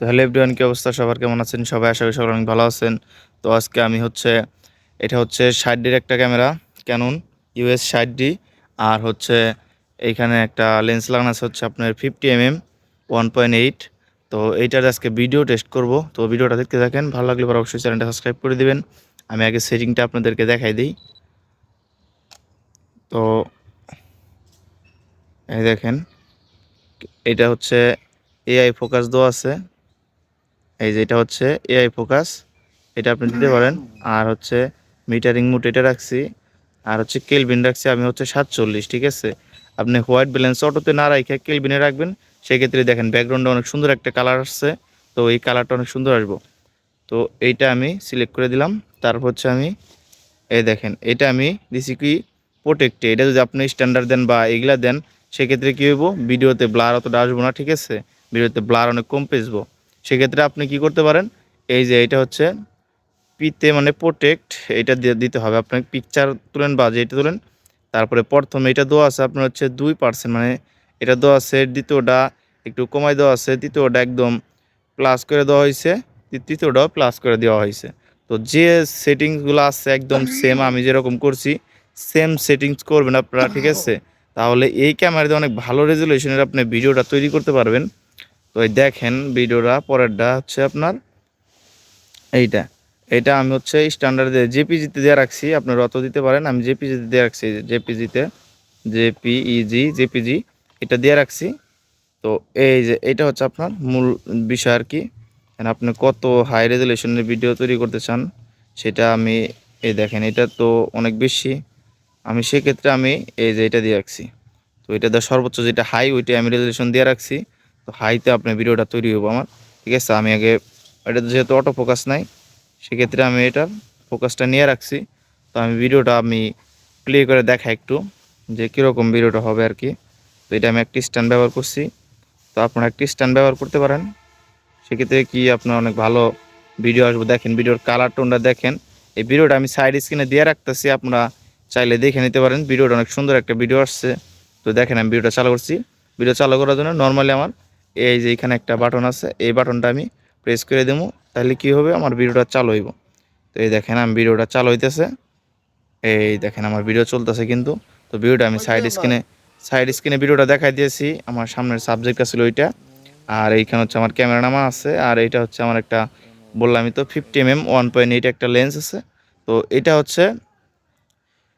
তো hello everyone, কি অবস্থা? সবার কেমন আছেন? সবাই আশা করি সবাই অনেক ভালো আছেন। তো আজকে আমি হচ্ছে, এটা হচ্ছে ষাট ডির একটা ক্যামেরা ক্যানন ইউএস ষাট ডি আর হচ্ছে এইখানে একটা লেন্স লাগানো আছে হচ্ছে আপনার fifty M M one point eight তো এইটার আজকে ভিডিও টেস্ট করব। তো ভিডিওটা দেখতে থাকেন, ভালো লাগলে পর অবশ্যই চ্যানেলটা সাবস্ক্রাইব করে দিবেন। আমি আগে সেটিংটা আপনাদেরকে দেখাই দিই। তো এই দেখেন, এটা হচ্ছে এআই ফোকাস দেওয়া আছে। এই যে এটা হচ্ছে এআই ফোকাস এটা আপনি দিতে পারেন। আর হচ্ছে মিটারিং মুট এটা রাখছি। আর হচ্ছে কেলভিন রাখছি, আমি হচ্ছে সাতচল্লিশ, ঠিক আছে? আপনি হোয়াইট ব্যালেন্স অটোতে না রাখে কেলভিনে রাখবেন। সেক্ষেত্রে দেখেন ব্যাকগ্রাউন্ডে অনেক সুন্দর একটা কালার আসছে। তো এই কালারটা অনেক সুন্দর আসব। তো এইটা আমি সিলেক্ট করে দিলাম। তারপর হচ্ছে আমি, এই দেখেন, এটা আমি দিছি কি প্রোটেক্টে এটা যদি আপনি স্ট্যান্ডার্ড দেন বা এগুলা দেন, সেক্ষেত্রে কী হইব? ভিডিওতে ব্লার অতটা আসব না, ঠিক আছে? ভিডিওতে ব্লার অনেক কম পেসবো সেক্ষেত্রে আপনি কি করতে পারেন? এই যে এটা হচ্ছে পিতে মানে প্রোটেক্ট এটা দিতে হবে। আপনাকে পিকচার তুলেন বা যেটা তুলেন, তারপরে প্রথমে এটা দেওয়া আছে আপনার হচ্ছে দুই পার্সেন্ট মানে এটা দেওয়া আছে, দ্বিতীয়টা একটু কমাই দেওয়া আছে, তৃতীয়টা একদম প্লাস করে দেওয়া হয়েছে তৃতীয়টাও প্লাস করে দেওয়া হয়েছে। তো যে সেটিংসগুলো আছে একদম সেম আমি যেরকম করছি সেম সেটিংস করবেন আপনারা, ঠিক আছে? তাহলে এই ক্যামেরাতে অনেক ভালো রেজুলেশনের আপনি ভিডিওটা তৈরি করতে পারবেন। তো এই দেখেন ভিডিওটা, পরেরটা হচ্ছে আপনার এইটা। এটা আমি হচ্ছে স্ট্যান্ডার্ড জেপিজিতে দিয়ে রাখছি, আপনার অত দিতে পারেন, আমি জেপিজিতে দিয়ে রাখছি জেপিজিতে জেপিইজি জেপিজি এটা দিয়ে রাখছি। তো এই যে এটা হচ্ছে আপনার মূল বিষয় আর কি। আপনি কত হাই রেজুলেশনের ভিডিও তৈরি করতে চান, সেটা আমি, এই দেখেন, এটা তো অনেক বেশি। আমি সেক্ষেত্রে আমি এই যে এটা দিয়ে রাখছি। তো এটা সর্বোচ্চ যেটা হাই ওইটা আমি রেজুলেশন দিয়ে রাখছি। তো হাইতে আপনার ভিডিওটা তৈরি হব আমার, ঠিক আছে? আমি আগে, এটা যেহেতু অটো ফোকাস নাই, সেক্ষেত্রে আমি এটার ফোকাসটা নিয়ে রাখছি। তো আমি ভিডিওটা আমি প্লে করে দেখা একটু যে কীরকম ভিডিওটা হবে আর কি। তো এটা আমি একটি স্ট্যান্ড ব্যবহার করছি। তো আপনারা একটি স্ট্যান্ড ব্যবহার করতে পারেন। সেক্ষেত্রে কি আপনার অনেক ভালো ভিডিও আসব দেখেন ভিডিওর কালার টোনটা দেখেন। এই ভিডিওটা আমি সাইড স্ক্রিনে দিয়ে রাখতেছি, আপনারা চাইলে দেখে নিতে পারেন। ভিডিওটা অনেক সুন্দর একটা ভিডিও আসছে। তো দেখেন আমি ভিডিওটা চালু করছি। ভিডিও চালু করার জন্য নর্মালি আমার এই যে এখানে একটা বাটন আছে এই বাটনটা আমি প্রেস করে দেবো তাহলে কি হবে? আমার ভিডিওটা চালু হইব। তো এই দেখেন আমি ভিডিওটা চালু হইতেছে। এই দেখেন আমার ভিডিও চলতেছে কিন্তু। তো ভিডিওটা আমি সাইড স্ক্রিনে সাইড স্ক্রিনে ভিডিওটা দেখাই দিয়েছি। আমার সামনের সাবজেক্টটা ছিল ওইটা। আর এইখানে হচ্ছে আমার ক্যামেরা নামা আছে। আর এটা হচ্ছে আমার একটা বললামই তো fifty M M one point eight একটা লেন্স আছে। তো এটা হচ্ছে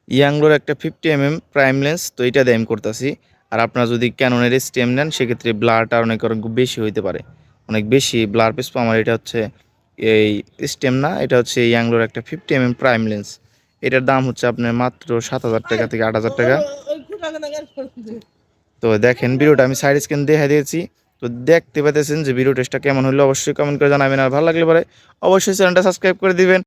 ইয়াংলোর একটা fifty M M prime lens তো এটা দিয়ে আমি করতেছি। আর আপনারা যদি ক্যাননের স্টেম নেন, সেক্ষেত্রে ব্লারটা অনেক অনেক বেশি হইতে পারে। অনেক বেশি ব্লার পেস আমার এটা হচ্ছে এই স্টেম না, এটা হচ্ছে ইয়াংলোর একটা ফিফটি এম প্রাইম লেন্স এটার দাম হচ্ছে আপনার মাত্র সাত হাজার টাকা থেকে আট হাজার টাকা। তো দেখেন, ভিডিওটা আমি সাইড স্ক্রিন দেখা দিয়েছি। তো দেখতে পাইতেছেন যে ভিডিও টেস্টটা কেমন হলো অবশ্যই কমেন্ট করে জানাবেন। আর ভালো লাগলে পরে অবশ্যই চ্যানেলটা সাবস্ক্রাইব করে দিবেন।